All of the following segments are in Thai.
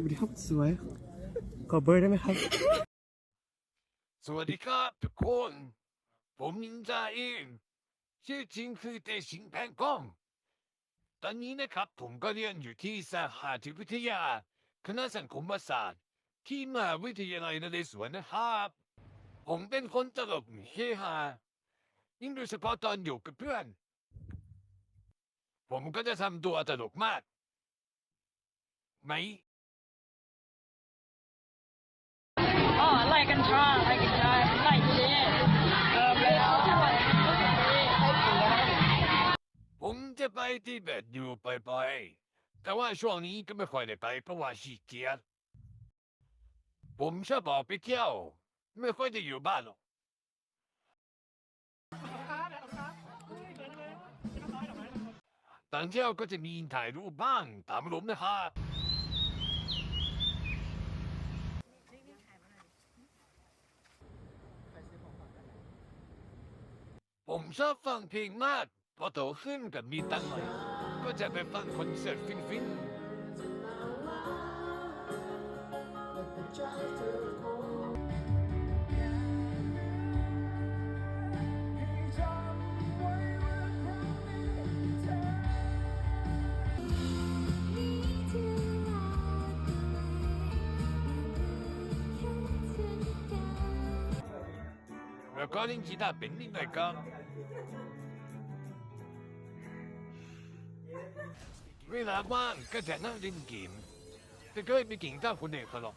วัสดีครับสวยขอเบอร์ได้ไหมครับ สวัสดีครับทุกคน ผมนินจาเองชื่อจริงคือเตชิงแพงกองตอนนี้นะครับผมก็เรียนอยู่ที่สาขาจิตวิทยา คณะสังคมศาสตร์ ที่มหาวิทยาลัยนเรศวรนะครับ ผมเป็นคนตลกเฮฮายิ่งโดยเฉพาะตอนอยู่กับเพื่อน ผมก็จะทำตัวตลกมาก ไหม จะไปที่เบ็ดอยู่บ่อยๆแต่ว่าช่วงนี้ก็ไม่ค่อยได้ไปเพราะว่าขี้เกียจผมชอบออกไปเที่ยว ไม่ค่อยได้อยู่บ้านหรอกตอนเที่ยวก็จะมีถ่ายรูปบ้างตามลมนะครับผมชอบฟังเพลงมาก พอโตขึ้นกับมีตังค์ห เวลาบเวลาว่างก็จะนั่งเล่นเกมแต่ก็ไม่เก่งเท่าคนอื่นเขาหรอก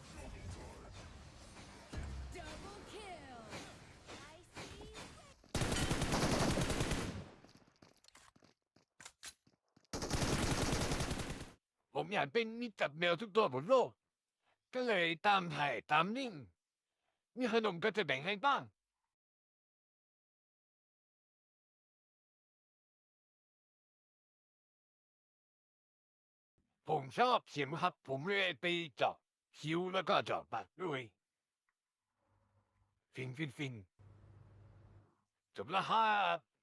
ผมอยากเป็นมิตรกับแมวทุกตัวบนโลก ก็เลยตามถ่ายตามนิ่ง มีขนมก็จะแบ่งให้บ้าง ผมชอบเสียงครับ ผมเลยไปเจาะคิ้วแล้วก็เจาะปากด้วย ฟินฟินฟินจบแล้วครับ